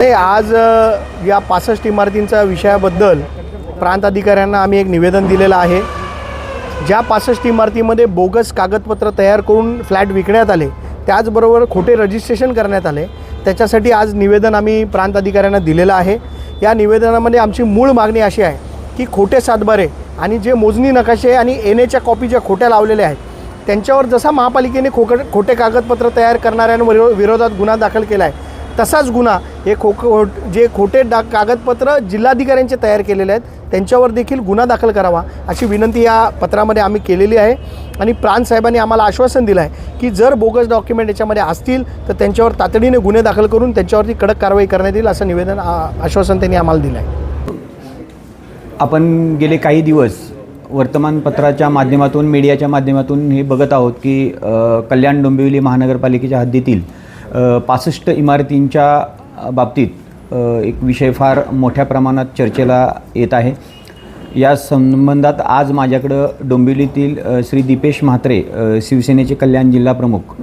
आज या पासष्ट इमारतींच्या विषयाबद्दल प्रांत अधिकाऱ्यांना आम्ही एक निवेदन दिलेलं आहे. ज्या पासष्ट इमारतीमध्ये बोगस कागदपत्र तयार करून फ्लॅट विकण्यात आले त्याचबरोबर खोटे रजिस्ट्रेशन करण्यात आले त्याच्यासाठी आज निवेदन आम्ही प्रांत अधिकाऱ्यांना दिलेलं आहे. या निवेदनामध्ये आमची मूळ मागणी अशी आहे की खोटे सातबारे आणि जे मोजणी नकाशे आणि एन एच्या कॉपी ज्या खोट्या लावलेल्या आहेत त्यांच्यावर जसा महापालिकेने खोक खोटे कागदपत्र तयार करणाऱ्यांवर विरोधात गुन्हा दाखल केला आहे तसाच गुन्हा हे खो खो जे खोटे डा कागदपत्र जिल्हाधिकाऱ्यांचे तयार केलेले आहेत त्यांच्यावर देखील गुन्हा दाखल करावा अशी विनंती या पत्रामध्ये आम्ही केलेली आहे. आणि प्रांतसाहेबांनी आम्हाला आश्वासन दिलं आहे की जर बोगस डॉक्युमेंट याच्यामध्ये असतील तर त्यांच्यावर तातडीने गुन्हे दाखल करून त्यांच्यावरती कडक कारवाई करण्यात येईल असं निवेदन आश्वासन त्यांनी आम्हाला दिलं आहे. आपण गेले काही दिवस वर्तमानपत्राच्या माध्यमातून मीडियाच्या माध्यमातून हे बघत आहोत की कल्याण डोंबिवली महानगरपालिकेच्या हद्दीतील पासष्ट इमारतींच्या बाबतीत एक विषय फार मोठ्या प्रमाणात चर्चेला येत आहे. या संबंधात आज माझ्याकडं डोंबिवलीतील श्री दीपेश म्हात्रे शिवसेनेचे कल्याण जिल्हा प्रमुख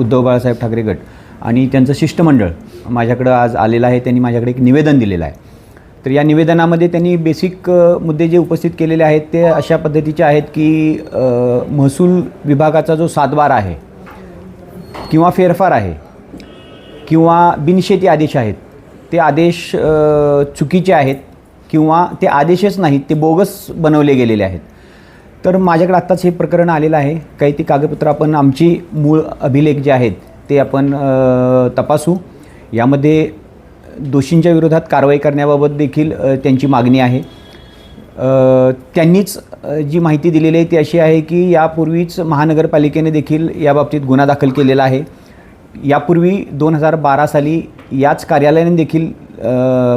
उद्धव बाळासाहेब ठाकरे गट आणि त्यांचं शिष्टमंडळ माझ्याकडं आज आलेलं आहे. त्यांनी माझ्याकडे एक निवेदन दिलेलं आहे. तर या निवेदनामध्ये त्यांनी बेसिक मुद्दे जे उपस्थित केलेले आहेत ते अशा पद्धतीचे आहेत की महसूल विभागाचा जो सातबार आहे किंवा फेरफार आहे किंवा बिनशेती आदेश आहेत ते आदेश चुकीचे आहेत किंवा ते आदेशच नाहीत ते बोगस बनवले गेलेले आहेत. तर माझ्याकडे आत्ताच हे प्रकरण आलेलं आहे. काही ती कागदपत्रं आपण आमची मूळ अभिलेख जे आहेत ते आपण तपासू. यामध्ये दोषींच्या विरोधात कारवाई करण्याबाबत देखील त्यांची मागणी आहे. त्यांनीच जी माहिती दिलेली आहे ती अशी आहे की यापूर्वीच महानगरपालिकेने देखील याबाबतीत गुन्हा दाखल केलेला आहे. यापूर्वी दोन हजार बारा साली याच कार्यालयाने देखील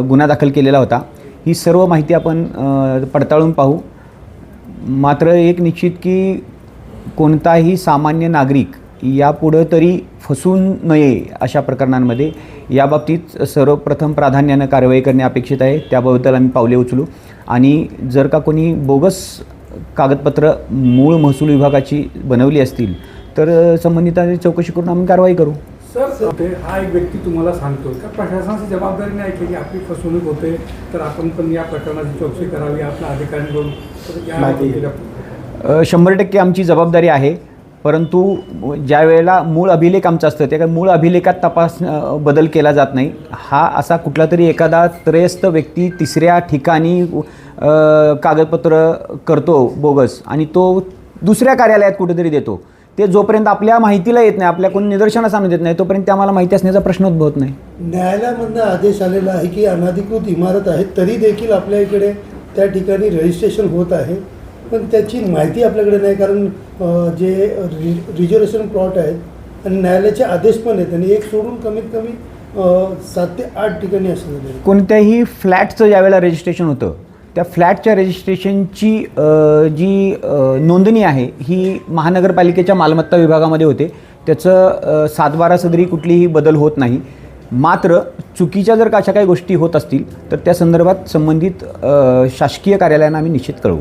गुन्हा दाखल केलेला होता. ही सर्व माहिती आपण पडताळून पाहू. मात्र एक निश्चित की कोणताही सामान्य नागरिक यापुढं तरी फसून नये अशा प्रकरणांमध्ये याबाबतीत सर्वप्रथम प्राधान्यानं कारवाई करणे अपेक्षित आहे. त्याबद्दल आम्ही पावले उचलू. आणि जर का कोणी बोगस कागदपत्र मूळ महसूल विभागाची बनवली असतील तर संबंधितांची चौकशी करून आम्ही कारवाई करू. सर हा एक व्यक्ती तुम्हाला सांगतो का? प्रशासनाची जबाबदारी नाही की आपली फसवणूक होते तर आपण पण या प्रकरणाची चौकशी करावी आपल्या अधिकाऱ्यांकडून. शंभर टक्के आमची जबाबदारी आहे. परंतु ज्या वेळेला मूळ अभिलेख आमचं असतं त्या मूळ अभिलेखात तपास बदल केला जात नाही. हा असा कुठला तरी एखादा त्रयस्थ व्यक्ती तिसऱ्या ठिकाणी कागदपत्र करतो बोगस आणि तो दुसऱ्या कार्यालयात कुठेतरी देतो. ते जोपर्यंत आपल्या माहितीला येत नाही आपल्या कोणी निदर्शनास आणून देत नाही तोपर्यंत ते आम्हाला माहिती असण्याचा प्रश्न उद्भवत नाही. न्यायालयामधनं आदेश आलेला आहे की अनधिकृत इमारत आहे तरी देखील आपल्या इकडे त्या ठिकाणी रजिस्ट्रेशन होत आहे. पण त्याची माहिती आपल्याकडे नाही कारण जे रि रिझर्वेशन प्लॉट आहेत आणि न्यायालयाचे आदेश पण आहेत आणि एक सोडून कमीत कमी सात ते आठ ठिकाणी असं कोणत्याही फ्लॅटचं ज्यावेळेला रजिस्ट्रेशन होतं. त्या फ्लॅटच्या रजिस्ट्रेशनची जी नोंदणी आहे ही महानगरपालिकेच्या मालमत्ता विभागामध्ये होते. त्याचं सातबारा सदरी कुठलीही बदल होत नाही. मात्र चुकीच्या जर का अशा काही गोष्टी होत असतील तर त्या संदर्भात संबंधित शासकीय कार्यालयांना आम्ही निश्चित कळवू